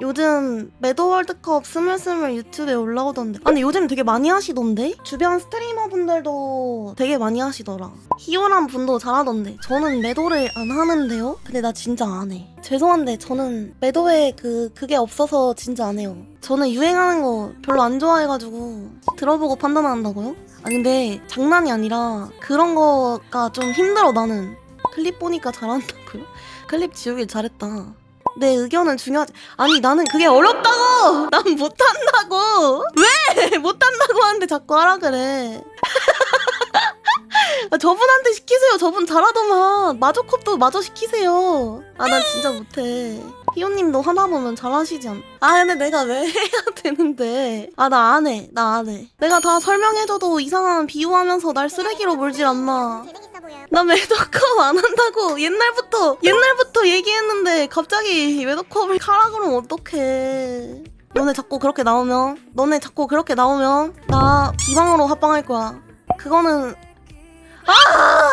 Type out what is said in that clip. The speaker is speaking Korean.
요즘 매도 월드컵 스물스물 유튜브에 올라오던데. 아니 요즘 되게 많이 하시던데? 주변 스트리머 분들도 되게 많이 하시더라. 희원한 분도 잘하던데. 저는 매도를 안 하는데요? 근데 나 진짜 안 해. 죄송한데 저는 매도에 그 그게 없어서 진짜 안 해요. 저는 유행하는 거 별로 안 좋아해가지고 들어보고 판단한다고요? 아 근데 장난이 아니라 그런 거가 좀 힘들어 나는. 클립 보니까 잘한다고요? 클립 지우길 잘했다. 내 의견은 중요하지. 아니 나는 그게 어렵다고. 난 못한다고. 왜 못한다고 하는데 자꾸 하라 그래. 아, 저분한테 시키세요. 저분 잘하더만. 마저컵도 마저 시키세요. 아 난 진짜 못해. 희호님도 하나 보면 잘하시지 않? 아 근데 내가 왜 해야 되는데? 아 나 안 해. 나 안 해. 내가 다 설명해줘도 이상한 비유하면서 날 쓰레기로 몰질 않나. 나 매덕컵 안 한다고 옛날부터 옛날부터 얘기했는데 갑자기 매덕컵을 가라 그러면 어떡해. 너네 자꾸 그렇게 나오면 너네 자꾸 그렇게 나오면 나 비방으로 합방할 거야. 그거는 아